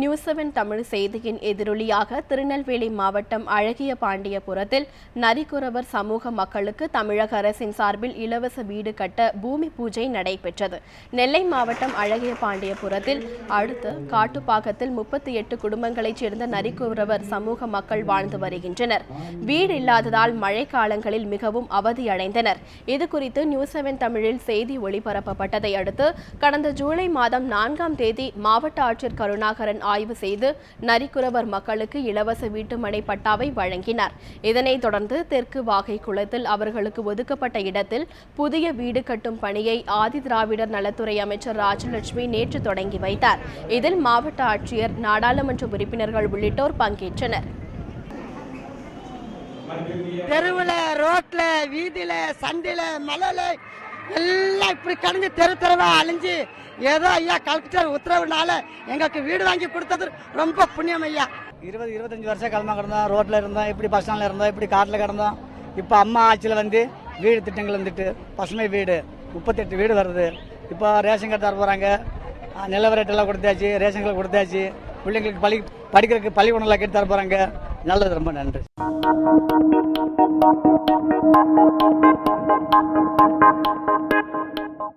News seven Tamil செய்தியின் எதிரொலியாக திருநெல்வேலி மாவட்டம் அழகிய பாண்டியபுரத்தில் நரிக்குறவர் சமூக மக்களுக்கு தமிழக அரசின் சார்பில் இலவச வீடு கட்ட பூமி பூஜை நடைபெற்றது. நெல்லை மாவட்டம் அழகிய பாண்டியபுரத்தில் அடுத்து காட்டுப்பாக்கத்தில் முப்பத்தி எட்டு குடும்பங்களைச் சேர்ந்த நரிக்குறவர் சமூக மக்கள் வாழ்ந்து வருகின்றனர். வீடு இல்லாததால் மழை காலங்களில் மிகவும் அவதியடைந்தனர். இது குறித்து நியூஸ் செவன் தமிழில் செய்தி ஒளிபரப்பப்பட்டதை அடுத்து கடந்த ஜூலை மாதம் நான்காம் தேதி மாவட்ட ஆட்சியர் கருணாகரன் ஆய்வு செய்து நரிக்குறவர் மக்களுக்கு இலவச வீட்டுமனை பட்டாவை வழங்கினார். இதனைத் தொடர்ந்து தெற்கு வாகை குளத்தில் அவர்களுக்கு ஒதுக்கப்பட்ட இடத்தில் புதிய வீடு கட்டும் பணியை ஆதி திராவிடர் நலத்துறை அமைச்சர் ராஜலட்சுமி நேற்று தொடங்கி வைத்தார். இதில் மாவட்ட ஆட்சியர் நாடாளுமன்ற உறுப்பினர்கள் உள்ளிட்டோர் பங்கேற்றனர். தெருவில் ரோட்டில் வீதியில் சண்டையில மலையில் எல்லாம் இப்படி கணிஞ்சு தெரு தெருவா அழிஞ்சு ஏதோ ஐயா கலெக்டர் உத்தரவுனால எங்களுக்கு வீடு வாங்கி கொடுத்தது ரொம்ப புண்ணியம் ஐயா. இருபது இருபத்தஞ்சு வருஷம் கிளம்ப கிடந்தோம். ரோட்டில் இருந்தோம். இப்படி பஸ் ஸ்டாண்டில் இருந்தோம். இப்படி காட்டில் கிடந்தோம். இப்போ அம்மா ஆட்சியில் வந்து வீடு திட்டங்கள் வந்துட்டு பசுமை வீடு முப்பத்தெட்டு வீடு வருது. இப்போ ரேஷன் கார்டு தர போகிறாங்க நிலவரட்டெல்லாம் கொடுத்தாச்சு ரேஷன் கார்டு கொடுத்தாச்சு. பிள்ளைங்களுக்கு பள்ளி படிக்கிறதுக்கு பள்ளிக்கூடம்லாம் கேட்டு தர போகிறாங்க நல்லது ரொம்ப நன்றி.